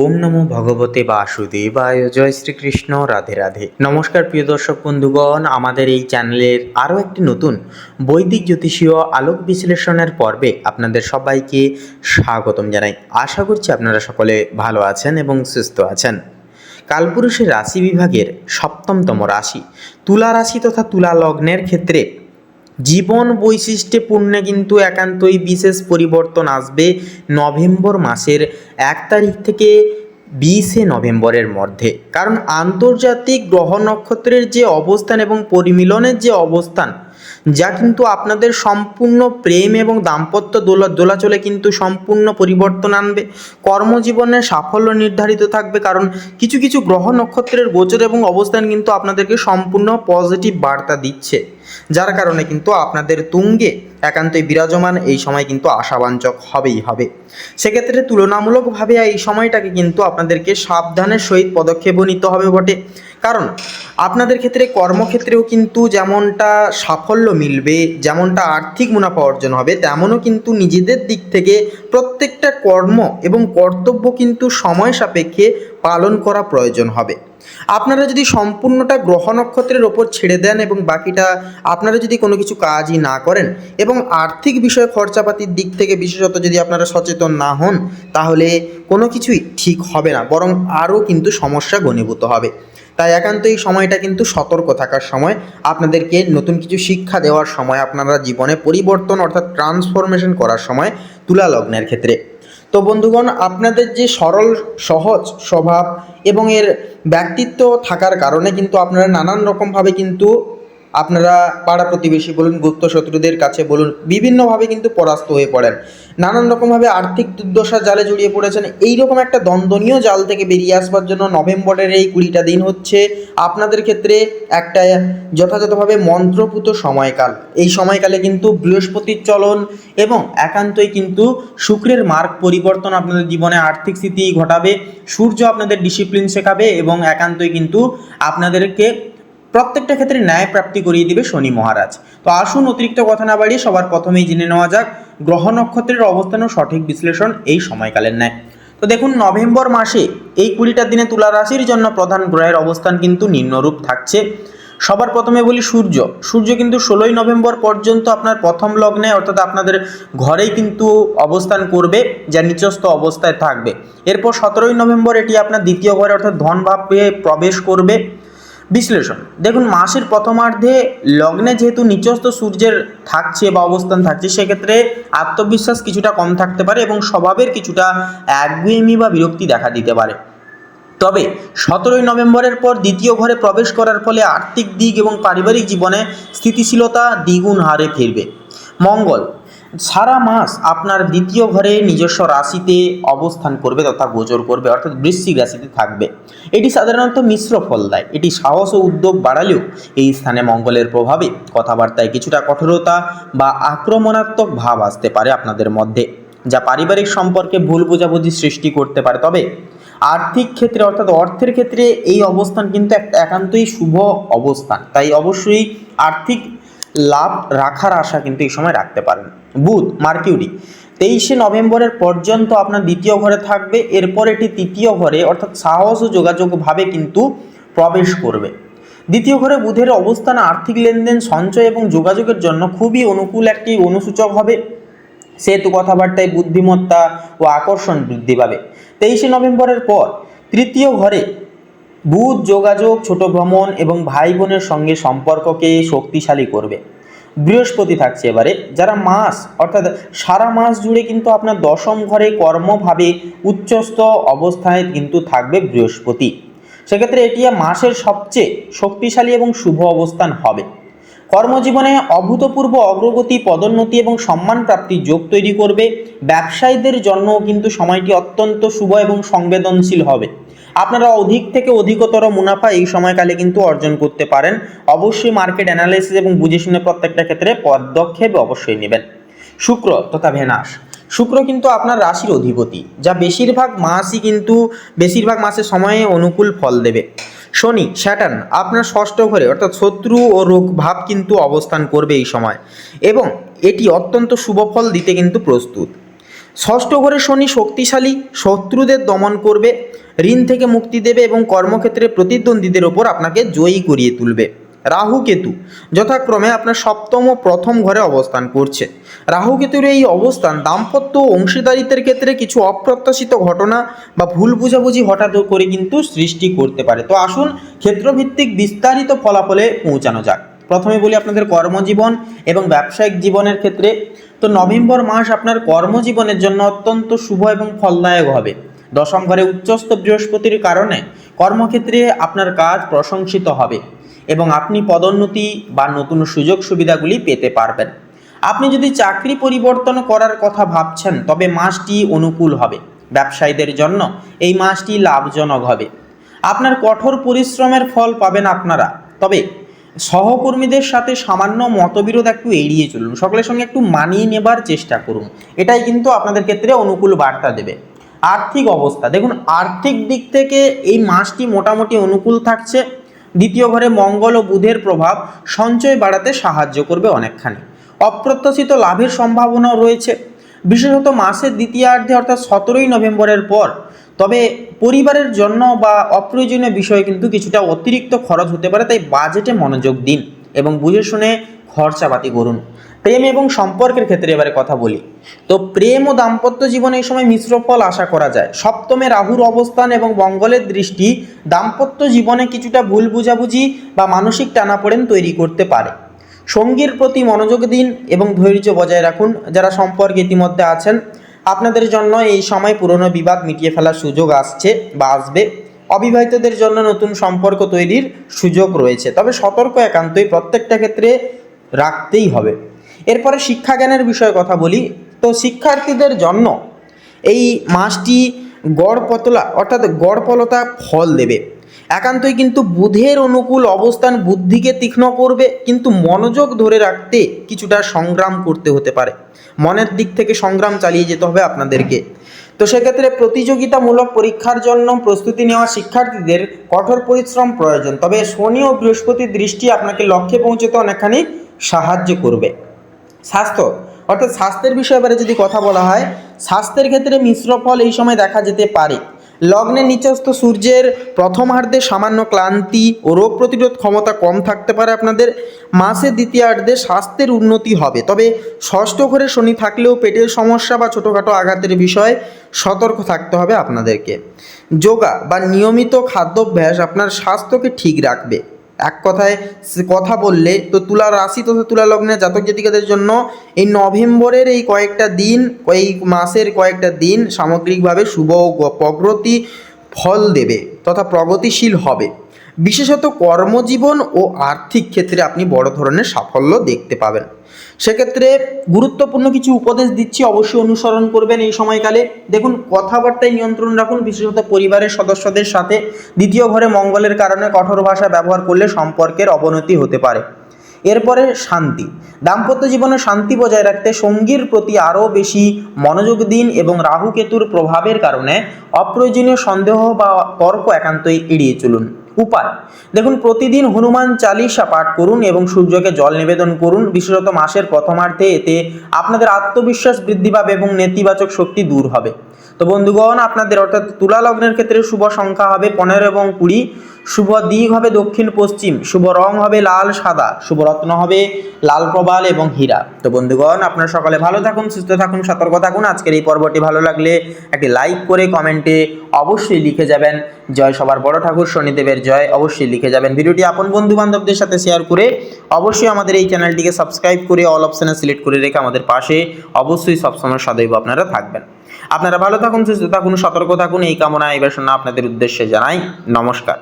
ওম নমো ভগবতে বাসুদেবায়। জয় শ্রীকৃষ্ণ, রাধে রাধে। নমস্কার প্রিয় দর্শক বন্ধুগণ, আমাদের এই চ্যানেলের আরও একটি নতুন বৈদিক জ্যোতিষীয় আলোক বিশ্লেষণের পর্বে আপনাদের সবাইকে স্বাগতম জানাই। আশা করছি আপনারা সকলে ভালো আছেন এবং সুস্থ আছেন। কালপুরুষের রাশি বিভাগের সপ্তমতম রাশি, তুলা রাশি তথা তুলা লগ্নের ক্ষেত্রে জীবন বৈশিষ্ট্যে পূর্ণে কিন্তু একান্তই বিশেষ পরিবর্তন আসবে নভেম্বর মাসের এক তারিখ থেকে বিশে নভেম্বরের মধ্যে। কারণ আন্তর্জাতিক গ্রহ নক্ষত্রের যে অবস্থান এবং পরিমিলনের যে অবস্থান, যা কিন্তু আপনাদের সম্পূর্ণ প্রেম এবং দাম্পত্য দোলা, দোলাচলে কিন্তু সম্পূর্ণ পরিবর্তন আনবে। কর্মজীবনে সাফল্য নির্ধারিত থাকবে কারণ কিছু কিছু গ্রহ নক্ষত্রের গোচর এবং অবস্থান কিন্তু আপনাদেরকে সম্পূর্ণ পজিটিভ বার্তা দিচ্ছে। যার কারণে কিন্তু আপনাদের তুঙ্গে একান্তই বিরাজমান, এই সময় কিন্তু আশাবাঞ্চক হবেই হবে। সেক্ষেত্রে তুলনামূলকভাবে এই সময়টাকে কিন্তু আপনাদেরকে সাবধানের সহিত পদক্ষেপও নিতে হবে বটে। কারণ আপনাদের ক্ষেত্রে কর্মক্ষেত্রেও কিন্তু যেমনটা সাফল্য মিলবে, যেমনটা আর্থিক মুনাফা অর্জন হবে, তেমনও কিন্তু নিজেদের দিক থেকে প্রত্যেকটা কর্ম এবং কর্তব্য কিন্তু সময় সাপেক্ষে পালন করা প্রয়োজন হবে। আপনারা যদি সম্পূর্ণটা গ্রহ নক্ষত্রের ওপর ছেড়ে দেন এবং বাকিটা আপনারা যদি কোনো কিছু কাজই না করেন এবং আর্থিক বিষয়ে খরচাপাতির দিক থেকে বিশেষত যদি আপনারা সচেতন না হন, তাহলে কোনো কিছুই ঠিক হবে না, বরং আরও কিন্তু সমস্যা ঘনীভূত হবে। তাই একান্ত এই সময়টা কিন্তু সতর্ক থাকার সময়, আপনাদেরকে নতুন কিছু শিক্ষা দেওয়ার সময়, আপনারা জীবনে পরিবর্তন অর্থাৎ ট্রান্সফরমেশন করার সময় তুলা লগ্নের ক্ষেত্রে। তো বন্ধুগণ, আপনাদের যে সরল, সহজ স্বভাব এবং এর ব্যক্তিত্ব থাকার কারণে কিন্তু আপনারা নানান রকমভাবে কিন্তু আপনারা পাড়া প্রতিবেশী বলুন, গুপ্ত শত্রুদের কাছে বলুন, বিভিন্নভাবে কিন্তু পরাস্ত হয়ে পড়েন। নানান রকমভাবে আর্থিক দুর্দশা জালে জড়িয়ে পড়েছেন। এই রকম একটা দ্বন্দ্বনীয় জাল থেকে বেরিয়ে আসবার জন্য নভেম্বরের এই কুড়িটা দিন হচ্ছে। আপনাদের ক্ষেত্রে একটা যথাযথভাবে মন্ত্রপুত সময়কাল। এই সময়কালে কিন্তু বৃহস্পতির চলন এবং একান্তই কিন্তু শুক্রের মার্গ পরিবর্তন আপনাদের জীবনে আর্থিক স্থিতি ঘটাবে। সূর্য আপনাদের ডিসিপ্লিন শেখাবে এবং একান্তই কিন্তু আপনাদেরকে প্রত্যেকটা ক্ষেত্রে ন্যায় প্রাপ্তি করিয়ে দিবে শনি মহারাজ। তো আসুন অতিরিক্ত কথা না বাড়িয়ে সবার প্রথমেই জেনে নেওয়া যাক গ্রহ নক্ষত্রের অবস্থান ও সঠিক বিশ্লেষণ এই সময়কালের ন্যায়। তো দেখুন, নভেম্বর মাসে এই কুড়িটা দিনে তুলা রাশির জন্য প্রধান গ্রহের অবস্থান কিন্তু নিম্নরূপ থাকছে। সবার প্রথমে বলি সূর্য। সূর্য কিন্তু ষোলোই নভেম্বর পর্যন্ত আপনার প্রথম লগ্নে অর্থাৎ আপনাদের ঘরেই কিন্তু অবস্থান করবে, যা নিচস্থ অবস্থায় থাকবে। এরপর সতেরোই নভেম্বর এটি আপনার দ্বিতীয় ঘরে অর্থাৎ ধন ভাবে প্রবেশ করবে। বিশ্লেষণ। দেখুন, মাসের প্রথমার্ধে লগ্নে যেহেতু নিচস্থ সূর্যের থাকছে বা অবস্থান থাকছে, সেক্ষেত্রে আত্মবিশ্বাস কিছুটা কম থাকতে পারে এবং স্বভাবের কিছুটা একগুয়েমি বা বিরক্তি দেখা দিতে পারে। তবে সতেরোই নভেম্বরের পর দ্বিতীয় ঘরে প্রবেশ করার ফলে আর্থিক দিক এবং পারিবারিক জীবনে স্থিতিশীলতা দ্বিগুণ হারে ফিরবে। মঙ্গল সারা মাস আপনার দ্বিতীয় ঘরে নিজস্ব রাশিতে অবস্থান করবে তথা গোচর করবে, অর্থাৎ বৃশ্চিক রাশিতে থাকবে। এটি সাধারণত মিশ্র ফল দেয়। এটি সাহস ও উদ্যোগ বাড়ালেও এই স্থানে মঙ্গলের প্রভাবে কথাবার্তায় কিছুটা কঠোরতা বা আক্রমণাত্মক ভাব আসতে পারে আপনাদের মধ্যে, যা পারিবারিক সম্পর্কে ভুল বোঝাবুঝি সৃষ্টি করতে পারে। তবে আর্থিক ক্ষেত্রে, অর্থাৎ অর্থের ক্ষেত্রে এই অবস্থান কিন্তু একান্তই শুভ অবস্থান। তাই অবশ্যই আর্থিক লাভ রাখার আশা কিন্তু এই সময় রাখতে পারেন। বুধ, মার্কিউরি। তেইশে নভেম্বরের পর্যন্ত আপনার দ্বিতীয় ঘরে থাকবে, এরপর এটি তৃতীয় ঘরে, অর্থাৎ সাহস ও যোগাযোগভাবে কিন্তু প্রবেশ করবে। দ্বিতীয় ঘরে বুধের অবস্থান, আর্থিক লেনদেন, সঞ্চয় এবং যোগাযোগের জন্য খুবই অনুকূল একটি অনুসূচক হবে। সেহেতু কথাবার্তায় বুদ্ধিমত্তা ও আকর্ষণ বৃদ্ধি পাবে। তেইশে নভেম্বরের পর তৃতীয় ঘরে বুধ যোগাযোগ, ছোট ভ্রমণ এবং ভাই বোনের সঙ্গে সম্পর্ককে শক্তিশালী করবে। বৃহস্পতি থাকছে এবারে, যারা মাস, অর্থাৎ সারা মাস জুড়ে কিন্তু আপনার দশম ঘরে কর্মভাবে উচ্চস্থ অবস্থায় কিন্তু থাকবে বৃহস্পতি। সেক্ষেত্রে এটি মাসের সবচেয়ে শক্তিশালী এবং শুভ অবস্থান হবে। কর্মজীবনে অভূতপূর্ব অগ্রগতি, পদোন্নতি এবং সম্মান প্রাপ্তির যোগ তৈরি করবে। ব্যবসায়ীদের জন্যও কিন্তু সময়টি অত্যন্ত শুভ এবং সংবেদনশীল হবে। আপনারা অধিক থেকে অধিকতর মুনাফা এই সময়কালে কিন্তু অর্জন করতে পারেন। অবশ্যই মার্কেট অ্যানালাইসিস এবং বুঝে শুনে প্রত্যেকটা ক্ষেত্রে পদক্ষেপ অবশ্যই নেবেন। শুক্র তথা ভেনাস। শুক্র কিন্তু আপনার রাশির অধিপতি, যা বেশিরভাগ মাসই কিন্তু বেশিরভাগ মাসের সময়ে অনুকূল ফল দেবে। শনি, স্যাটার্ন, আপনার ষষ্ঠ ঘরে অর্থাৎ শত্রু ও রোগ ভাব কিন্তু অবস্থান করবে এই সময় এবং এটি অত্যন্ত শুভ ফল দিতে কিন্তু প্রস্তুত। ষষ্ঠ ঘরে শনি শক্তিশালী, শত্রুদের দমন করবে ঋণ থেকে মুক্তি দেবে এবং কর্মক্ষেত্রে প্রতিদ্বন্দ্বীদের ওপর আপনাকে জয়ী করিয়ে তুলবে। রাহু কেতু, যথাক্রমে আপনার সপ্তম ও প্রথম ঘরে অবস্থান করছে। রাহু কেতুর এই অবস্থান দাম্পত্য অংশীদারিত্বের ক্ষেত্রে কিছু অপ্রত্যাশিত ঘটনা বা ভুল বুঝাবুঝি হঠাৎ করে কিন্তু সৃষ্টি করতে পারে। তো আসুন ক্ষেত্রভিত্তিক বিস্তারিত ফলাফলে পৌঁছানো যাক। প্রথমে বলি আপনাদের কর্মজীবন এবং ব্যবসায়িক জীবনের ক্ষেত্রে। তো নভেম্বর মাস আপনার কর্মজীবনের জন্য অত্যন্ত শুভ এবং ফলদায়ক হবে। দশম ঘরে উচ্চস্থ বৃহস্পতির কারণে কর্মক্ষেত্রে আপনার কাজ প্রশংসিত হবে এবং আপনি পদোন্নতি বা নতুন সুযোগ সুবিধাগুলি পেতে পারবেন। আপনি যদি চাকরি পরিবর্তন করার কথা ভাবছেন, তবে মাসটি অনুকূল হবে। ব্যবসায়ীদের জন্য এই মাসটি লাভজনক হবে। আপনার কঠোর পরিশ্রমের ফল পাবেন আপনারা। তবে সহকর্মীদের সাথে সামান্য মতবিরোধ একটু এড়িয়ে চলুন। সকলের সঙ্গে একটু মানিয়ে নেবার চেষ্টা করুন। এটাই কিন্তু আপনাদের ক্ষেত্রে অনুকূল বার্তা দেবে। আর্থিক অবস্থা। দেখুন, আর্থিক দিক থেকে এই মাসটি মোটামুটি অনুকূল থাকছে। দ্বিতীয় ঘরে মঙ্গল ও বুধের প্রভাব সঞ্চয় বাড়াতে সাহায্য করবে অনেকখানি। অপ্রত্যাশিত লাভের সম্ভাবনাও রয়েছে। বিশেষত মাসের দ্বিতীয়ার্ধে অর্থাৎ সতেরোই নভেম্বরের পর। তবে পরিবারের জন্য বা অপ্রয়োজনীয় বিষয়ে কিন্তু কিছুটা অতিরিক্ত খরচ হতে পারে, তাই বাজেটে মনোযোগ দিন এবং বুঝে শুনে খরচাপাতি করুন। প্রেম এবং সম্পর্কের ক্ষেত্রে এবারে কথা বলি। তো প্রেম ও দাম্পত্য জীবনে এই সময় মিশ্র ফল আশা করা যায়। সপ্তমে রাহুর অবস্থান এবং মঙ্গলের দৃষ্টি দাম্পত্য জীবনে কিছুটা ভুল বুঝাবুঝি বা মানসিক টানাপোড়েন তৈরি করতে পারে। সঙ্গীর প্রতি মনোযোগ দিন এবং ধৈর্য বজায় রাখুন। যারা সম্পর্কে ইতিমধ্যে আছেন, আপনাদের জন্য এই সময় পুরনো বিবাদ মিটিয়ে ফেলার সুযোগ আসছে বা আসবে। অবিবাহিতদের জন্য নতুন সম্পর্ক তৈরির সুযোগ রয়েছে। তবে সতর্ক একান্তই প্রত্যেকটা ক্ষেত্রে রাখতেই হবে। এরপরে শিক্ষা জ্ঞানের বিষয়ে কথা বলি। তো শিক্ষার্থীদের জন্য এই মাসটি গড়পতলা অর্থাৎ গড়পলতা ফল দেবে। একান্তই কিন্তু বুধের অনুকূল অবস্থান বুদ্ধিকে তীক্ষ্ণ করবে, কিন্তু মনোযোগ ধরে রাখতে কিছুটা সংগ্রাম করতে হতে পারে। মনের দিক থেকে সংগ্রাম চালিয়ে যেতে হবে আপনাদেরকে। তো সেক্ষেত্রে প্রতিযোগিতামূলক পরীক্ষার জন্য প্রস্তুতি নেওয়া শিক্ষার্থীদের কঠোর পরিশ্রম প্রয়োজন। তবে শনি ও বৃহস্পতির দৃষ্টি আপনাকে লক্ষ্যে পৌঁছতে অনেকখানি সাহায্য করবে। স্বাস্থ্য। অর্থাৎ স্বাস্থ্যের বিষয়ে এবারে যদি কথা বলা হয়, স্বাস্থ্যের ক্ষেত্রে মিশ্র ফল এই সময় দেখা যেতে পারে। লগ্নের নিচস্থ সূর্যের প্রথমার্ধে সামান্য ক্লান্তি ও রোগ প্রতিরোধ ক্ষমতা কম থাকতে পারে আপনাদের। মাসের দ্বিতীয়ার্ধে স্বাস্থ্যের উন্নতি হবে। তবে ষষ্ঠ ঘরে শনি থাকলেও পেটের সমস্যা বা ছোটোখাটো আঘাতের বিষয়ে সতর্ক থাকতে হবে আপনাদেরকে। যোগা বা নিয়মিত খাদ্যাভ্যাস আপনার স্বাস্থ্যকে ঠিক রাখবে। এক কথায় কথা বললে, তো তুলা রাশি তথা তুলা লগ্নের জাতক জাতিকাদের জন্য এই নভেম্বরের এই কয়েকটা দিন, এই মাসের কয়েকটা দিন সামগ্রিকভাবে শুভ প্রগতি ফল দেবে তথা প্রগতিশীল হবে। বিশেষত কর্মজীবন ও আর্থিক ক্ষেত্রে আপনি বড় ধরনের সাফল্য দেখতে পাবেন। সেক্ষেত্রে গুরুত্বপূর্ণ কিছু উপদেশ দিচ্ছি, অবশ্যই অনুসরণ করবেন এই সময়কালে। দেখুন, কথাবার্তায় নিয়ন্ত্রণ রাখুন, বিশেষত পরিবারের সদস্যদের সাথে। দ্বিতীয় ঘরে মঙ্গলের কারণে কঠোর ভাষা ব্যবহার করলে সম্পর্কের অবনতি হতে পারে। এরপরে শান্তি। দাম্পত্য জীবনে শান্তি বজায় রাখতে সঙ্গীর প্রতি আরও বেশি মনোযোগ দিন এবং রাহু কেতুর প্রভাবের কারণে অপ্রয়োজনীয় সন্দেহ বা তর্ক একান্তই এড়িয়ে চলুন। উপায়। দেখুন, প্রতিদিন হনুমান চালিসা পাঠ করুন এবং সূর্যকে জল নিবেদন করুন। বিশেষত মাসের প্রথমার্ধে এতে আপনাদের আত্মবিশ্বাস বৃদ্ধি পাবে এবং নেতিবাচক শক্তি দূর হবে। তো বন্ধুগণ, আপনাদের অর্থাৎ তুলা লগ্নের ক্ষেত্রে শুভ সংখ্যা হবে পনেরো এবং কুড়ি। শুভ দিক হবে দক্ষিণ পশ্চিম, শুভ রং হবে লাল সাদা, শুভ রত্ন হবে লাল প্রবাল এবং হীরা। তো বন্ধুগণ, আপনারা সকালে ভালো থাকুন, সুস্থ থাকুন, সতর্ক থাকুন। আজকের এই পর্বটি ভালো লাগলে একটি লাইক করে কমেন্টে অবশ্যই লিখে যাবেন। জয় সবার বড় ঠাকুর, শনিদেবের জয় অবশ্যই লিখে যাবেন। ভিডিওটি আপন বন্ধু বান্ধবদের সাথে শেয়ার করে অবশ্যই আমাদের এই চ্যানেলটিকে সাবস্ক্রাইব করে অল অপশানে সিলেক্ট করে রেখে আমাদের পাশে অবশ্যই সবসময় সদৈব আপনারা থাকবেন। আপনারা ভালো থাকুন, সুস্থ থাকুন, সতর্ক থাকুন, এই কামনা এবার শোনা আপনাদের উদ্দেশ্যে জানাই নমস্কার।